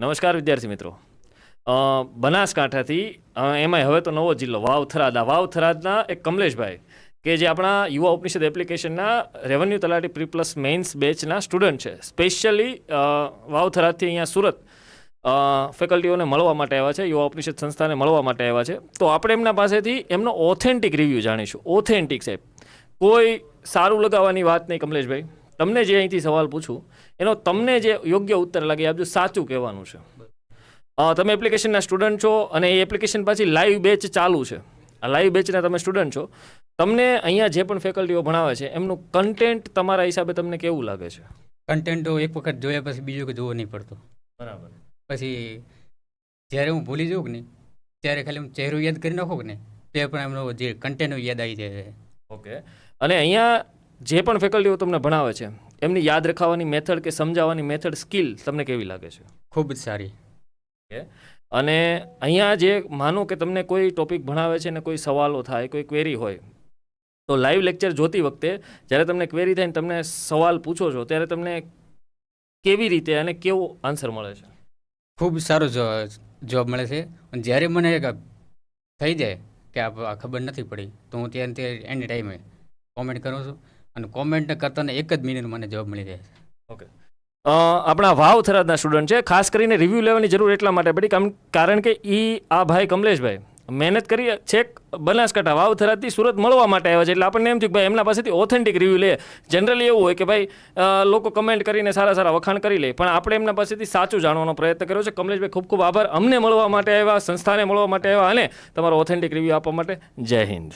નમસ્કાર વિદ્યાર્થી મિત્રો. બનાસકાંઠાથી એમાં હવે તો નવો જિલ્લો વાવ થરાદ વાવ થરાદના એક કમલેશભાઈ, કે જે આપણા યુવા ઉપનિષદ એપ્લિકેશનના રેવન્યુ તલાટી પ્રી પ્લસ મેઇન્સ બેચના સ્ટુડન્ટ છે. સ્પેશિયલી વાવ થરાદથી અહીંયા સુરત ફેકલ્ટીઓને મળવા માટે આવ્યા છે, યુવા ઉપનિષદ સંસ્થાને મળવા માટે આવ્યા છે. તો આપણે એમના પાસેથી એમનો ઓથેન્ટિક રિવ્યૂ જાણીશું. ઓથેન્ટિક સાહેબ. કોઈ સારું લગાવવાની વાત નહીં, કમલેશભાઈ. તમને જે અહીંથી સવાલ પૂછું એનો તમને જે યોગ્ય ઉત્તર લાગે આપજો સાચું કહેવાનું છે. તમે એપ્લિકેશનના સ્ટુડન્ટ છો અને એ એપ્લિકેશન પાછી લાઈવ બેચ ચાલુ છે. આ લાઈવ બેચના તમે સ્ટુડન્ટ છો. તમને અહીંયા જે પણ ફેકલ્ટીઓ ભણાવે છે એમનું કન્ટેન્ટ તમારા હિસાબે તમને કેવું લાગે છે? કન્ટેન્ટ એક વખત જોયા પછી બીજું કે જોવો નહીં પડતો. બરાબર. પછી જ્યારે હું ભૂલી જાઉં કે નહીં ત્યારે ખાલી હું ચહેરો યાદ કરી નાખું કે ને તે પણ એમનો જે કન્ટેન્ટ યાદ આવી જાય છે. ઓકે. અને અહીંયા જે પણ ફેકલ્ટીઓ તમને ભણાવે છે એમની યાદ રખાવાની મેથડ કે સમજાવવાની મેથડ સ્કિલ તમને કેવી લાગે છે? ખૂબ જ સારી. અને અહીંયા જે માનો કે તમને કોઈ ટોપિક ભણાવે છે ને કોઈ સવાલો થાય કોઈ ક્વેરી હોય તો લાઈવ લેક્ચર જોતી વખતે જ્યારે તમને ક્વેરી થાય ને તમને સવાલ પૂછો છો ત્યારે તમને કેવી રીતે અને કેવો આન્સર મળે છે? ખૂબ સારો જોબ મળે છે. અને જ્યારે મને થઈ જાય કે આ ખબર નથી પડી તો હું ત્યારે તે એની ટાઈમે કોમેન્ટ કરું છું. અને કોમેન્ટ કરતાં એક જ મિનિટ મને જવાબ મળી જાય અ, આપણા વાવ થરાદના સ્ટુડન્ટ છે. ખાસ કરીને રિવ્યૂ લેવાની જરૂર એટલા માટે પડી કારણ કે એ આ ભાઈ કમલેશભાઈ મહેનત કરી છેક બનાસકાંઠા વાવ થરાદથી સુરત મળવા માટે આવ્યા છે. એટલે આપણને એમ થયું કે ભાઈ એમના પાસેથી ઓથેન્ટિક રિવ્યૂ લે. જનરલી એવું હોય કે ભાઈ લોકો કમેન્ટ કરીને સારા સારા વખાણ કરી લે. પણ આપણે એમના પાસેથી સાચું જાણવાનો પ્રયત્ન કર્યો છે. કમલેશભાઈ ખૂબ ખૂબ આભાર. અમને મળવા માટે આવ્યા સંસ્થાને મળવા માટે આવ્યા અને તમારો ઓથેન્ટિક રિવ્યૂ આપવા માટે જય હિન્દ.